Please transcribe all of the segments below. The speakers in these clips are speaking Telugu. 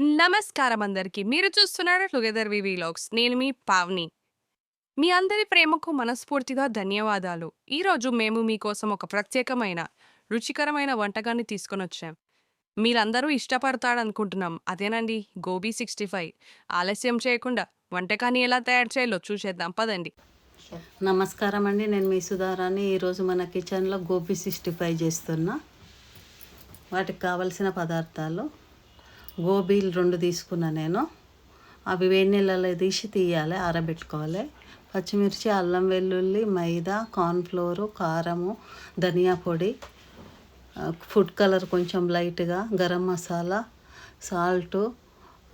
నమస్కారం అందరికీ మీరు చూస్తున్నారు టుగెదర్ వి వీలాగ్స్. నేను మీ పావ్ని. మీ అందరి ప్రేమకు మనస్ఫూర్తిగా ధన్యవాదాలు. ఈరోజు మేము మీకోసం ఒక ప్రత్యేకమైన రుచికరమైన వంటకాన్ని తీసుకొని వచ్చాం మీరందరూ ఇష్టపడతారనుకుంటున్నాం. అదేనండి గోబీ సిక్స్టీ ఫైవ్. ఆలస్యం చేయకుండా వంటకాన్ని ఎలా తయారు చేయాలో చూసేద్దాం. పదండి. నమస్కారం అండి నేను మీ సుధారాన్ని ఈరోజు మన కిచెన్లో గోబీ సిక్స్టీ ఫైవ్ చేస్తున్నా. వాటికి కావలసిన పదార్థాలు గోబీలు రెండు తీసుకున్నా నేను. అవి వేడి నీళ్ళలో తీసి తీయాలి ఆరబెట్టుకోవాలి. పచ్చిమిర్చి అల్లం వెల్లుల్లి మైదా కార్న్ఫ్లోరు కారము ధనియా పొడి ఫుడ్ కలర్ కొంచెం లైట్గా గరం మసాలా సాల్టు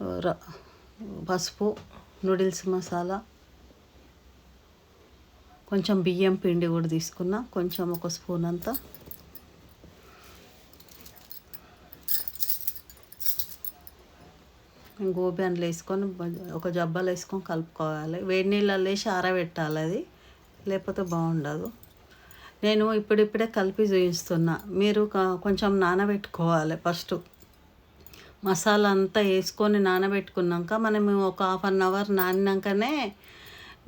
ర- పసుపు నూడిల్స్ మసాలా. కొంచెం బియ్యం పిండి కూడా తీసుకున్నా కొంచెం ఒక స్పూన్ అంతా. గోబీ అందులో వేసుకొని ఒక జబ్బలు వేసుకొని కలుపుకోవాలి. వేడి నీళ్ళల్లో వేసి ఆరబెట్టాలి అది. లేకపోతే బాగుండదు. నేను ఇప్పుడిప్పుడే కలిపి చూపిస్తున్నా మీరు కొంచెం నానబెట్టుకోవాలి ఫస్ట్. మసాలా అంతా వేసుకొని నానబెట్టుకున్నాక మనం ఒక హాఫ్ అన్ అవర్ నానినాకనే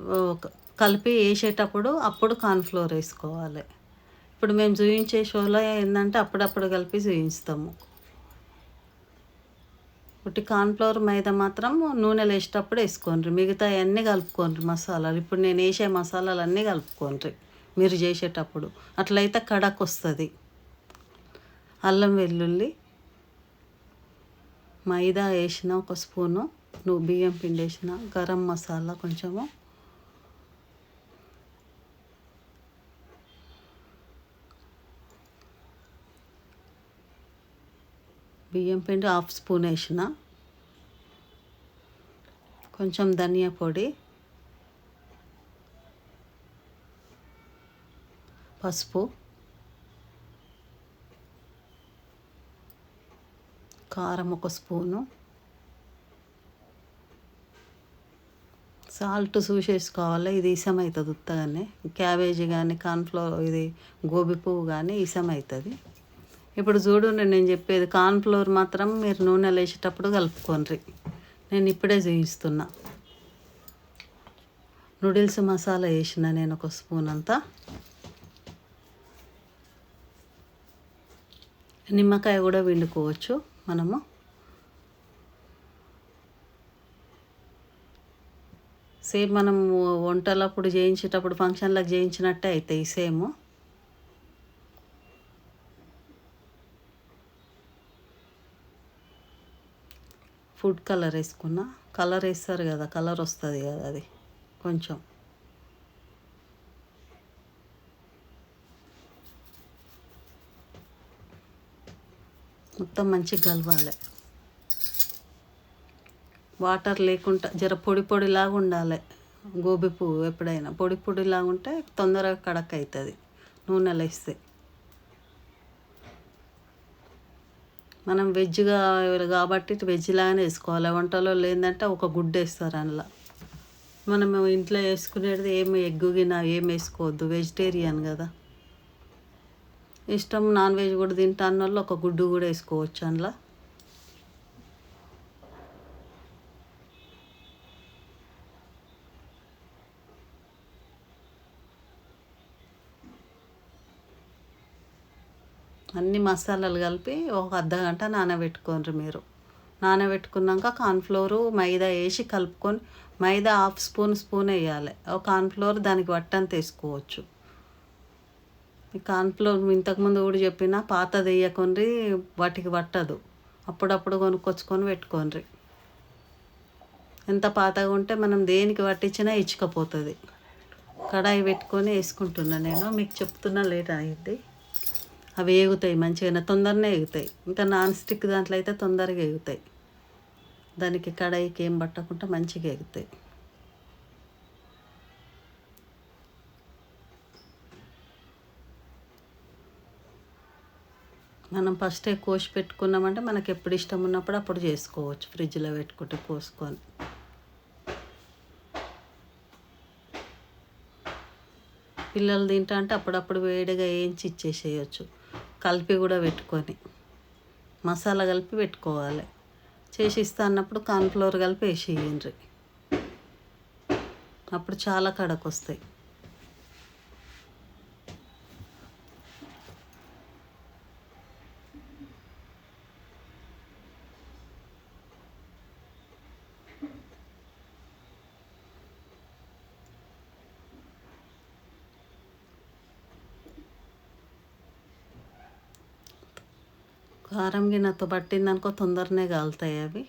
ఒక- కలిపి వేసేటప్పుడు అప్పుడు కార్న్ఫ్లోర్ వేసుకోవాలి. ఇప్పుడు మేము చూపించే షోలో ఏంటంటే అప్పుడప్పుడు కలిపి చూపిస్తాము ఒకటి కార్న్ఫ్లవర్ మైదా మాత్రం నూనెలో వేసేటప్పుడు వేసుకోండి మిగతా అన్నీ కలుపుకోండి మసాలాలు. ఇప్పుడు నేను వేసే మసాలాలు అన్నీ కలుపుకోండి మీరు చేసేటప్పుడు. అట్లయితే కడక్ వస్తుంది. అల్లం వెల్లుల్లి మైదా వేసిన ఒక స్పూను నువ్వు బియ్యం పిండి వేసిన గరం మసాలా కొంచెము బియ్యం పిండి హాఫ్ స్పూన్ వేసిన. కొంచెం ధనియా పొడి. పసుపు. కారం ఒక స్పూను. సాల్ట్ చూసేసుకోవాలి ఇది ఇసమవుతుంది ఉత్తగానే. క్యాబేజీ కానీ కార్న్ఫ్లవర్ ఇది గోబీ పువ్వు కానీ ఇసమవుతుంది ఇప్పుడు చూడు నేను చెప్పేది కార్న్ఫ్లోర్ మాత్రం మీరు నూనెలో వేసేటప్పుడు కలుపుకోండి. నేను ఇప్పుడే చూపిస్తున్నా నూడిల్స్ మసాలా వేసిన నేను ఒక స్పూన్ అంతా. నిమ్మకాయ కూడా పిండుకోవచ్చు మనము. సేమ్ మనం వంటలప్పుడు చేయించేటప్పుడు ఫంక్షన్లకు చేయించినట్టే అవుతాయి సేమ్. ఫుడ్ కలర్ వేసుకున్నా. కలర్ వేస్తారు కదా కలర్ వస్తుంది కదా అది. కొంచెం. మొత్తం మంచిగా కలవాలి. వాటర్ లేకుండా జర పొడి పొడిలాగా ఉండాలి. గోబీ పువ్వు ఎప్పుడైనా. పొడి పొడిలాగా ఉంటే తొందరగా కడక్ అవుతుంది. నూనెలో వేస్తే. మనం వెజ్గా కాబట్టి వెజ్ లాగానే వేసుకోవాలి. వంటలో లేదంటే ఒక గుడ్డు వేస్తారు అందులో. మనం ఇంట్లో వేసుకునేది ఏమి ఎగ్గుగిన ఏం వేసుకోవద్దు. వెజిటేరియన్ కదా. ఇష్టం నాన్ వెజ్ కూడా తింటాను వాళ్ళు ఒక గుడ్డు కూడా వేసుకోవచ్చు అందులో. అన్ని మసాలాలు కలిపి ఒక అర్ధ గంట నానబెట్టుకోండి మీరు. నానబెట్టుకున్నాక కార్న్ఫ్లోరు మైదా వేసి కలుపుకొని మైదా హాఫ్ స్పూన్ స్పూన్ వేయాలి. ఒక కార్న్ఫ్లోర్ దానికి వట్టని వేసుకోవచ్చు. కార్న్ఫ్లోర్ ఇంతకుముందు కూడా చెప్పిన పాతది వేయకుండ్రి వాటికి పట్టదు అప్పుడప్పుడు కొనుక్కొచ్చుకొని పెట్టుకోండి ఎంత పాతగా ఉంటే మనం దేనికి పట్టించినా ఇచ్చుకపోతుంది. కడాయి పెట్టుకొని వేసుకుంటున్నా నేను. మీకు చెప్తున్నా లేట్ అయింది. అవి ఎగుతాయి మంచిగా తొందరనే ఎగుతాయి ఇంకా నాన్ స్టిక్ దాంట్లో అయితే తొందరగా ఎగుతాయి దానికి కడాయికి ఏం పట్టకుండా మంచిగా ఎగుతాయి మనం ఫస్టే కోసి పెట్టుకున్నామంటే మనకి ఎప్పుడు ఇష్టం ఉన్నప్పుడు అప్పుడు చేసుకోవచ్చు. ఫ్రిడ్జ్లో పెట్టుకుంటే కోసుకొని. పిల్లలు తింటా అంటే అప్పుడప్పుడు వేడిగా వేయించి ఇచ్చేసేయచ్చు. కలిపి కూడా పెట్టుకొని మసాలా కలిపి పెట్టుకోవాలి. చేసి ఇస్తా అన్నప్పుడు కార్న్ఫ్లోర్ కలిపి వేసి అప్పుడు చాలా కడకొస్తాయి. కారం గిన్నెతో పట్టిందనుకో తొందరనే కాలుతాయి అవి.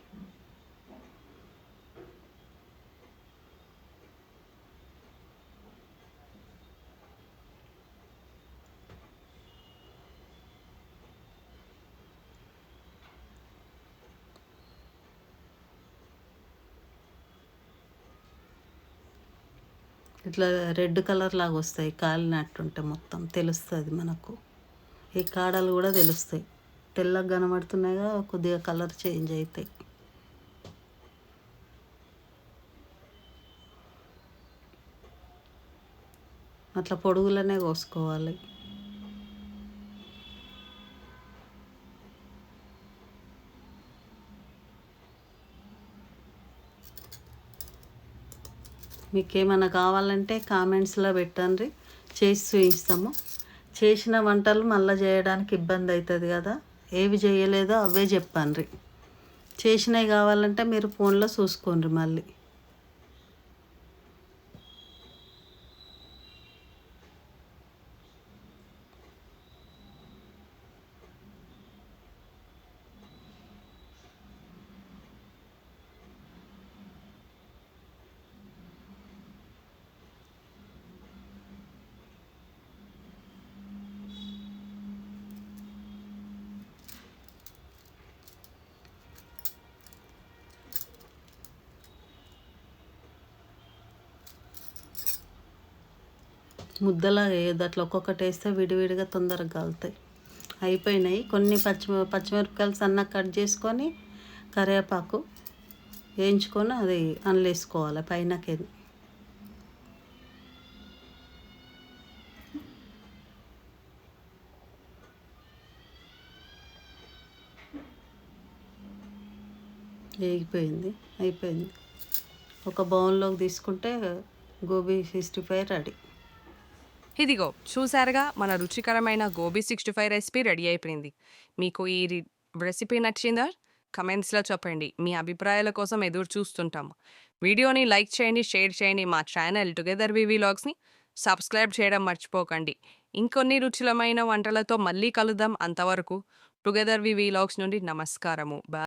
ఇట్లా రెడ్ కలర్ లాగా వస్తాయి కాలినట్టుంటే మొత్తం తెలుస్తుంది మనకు. ఈ కాడలు కూడా తెలుస్తాయి. తెల్లగా కనబడుతున్నాయిగా కొద్దిగా కలర్ చేంజ్ అవుతాయి అట్లా పొడుగులనే కోసుకోవాలి. మీకు ఏమైనా కావాలంటే కామెంట్స్లో పెట్టండి. చేసి చూపిస్తాము. చేసిన వంటలు మళ్ళీ చేయడానికి ఇబ్బంది అవుతుంది కదా. ఏవి చేయలేదో అవే చెప్పండి చేసినవి కావాలంటే మీరు ఫోన్లో చూసుకోండి మళ్ళీ. ముద్దలా వేయద్దు. అట్లా ఒక్కొక్కటి వేస్తే విడివిడిగా తొందరగా కాలుతాయి. అయిపోయినాయి. కొన్ని పచ్చి పచ్చిమిరపకాయలు సన్నగా కట్ చేసుకొని కరివేపాకు వేయించుకొని అది అనలేసుకోవాలి వేసుకోవాలి పైనకి. వేగిపోయింది. అయిపోయింది. ఒక బౌన్లోకి తీసుకుంటే గోబీ సిక్స్టీ ఫైవ్ రెడీ. ఇదిగో చూసారుగా మన రుచికరమైన gobi sixty five recipe ready అయిపోయింది. మీకు ఈ రెసిపీ నచ్చిందా? కమెంట్స్లో చెప్పండి. మీ అభిప్రాయాల కోసం ఎదురు చూస్తుంటాము. వీడియోని లైక్ చేయండి షేర్ చేయండి. మా ఛానల్ టుగెదర్ వివి లాగ్స్ని సబ్స్క్రైబ్ చేయడం మర్చిపోకండి. ఇంకొన్ని రుచులమైన వంటలతో మళ్ళీ కలుద్దాం అంతవరకు. టుగెదర్ వివి లాగ్స్ నుండి నమస్కారము. బా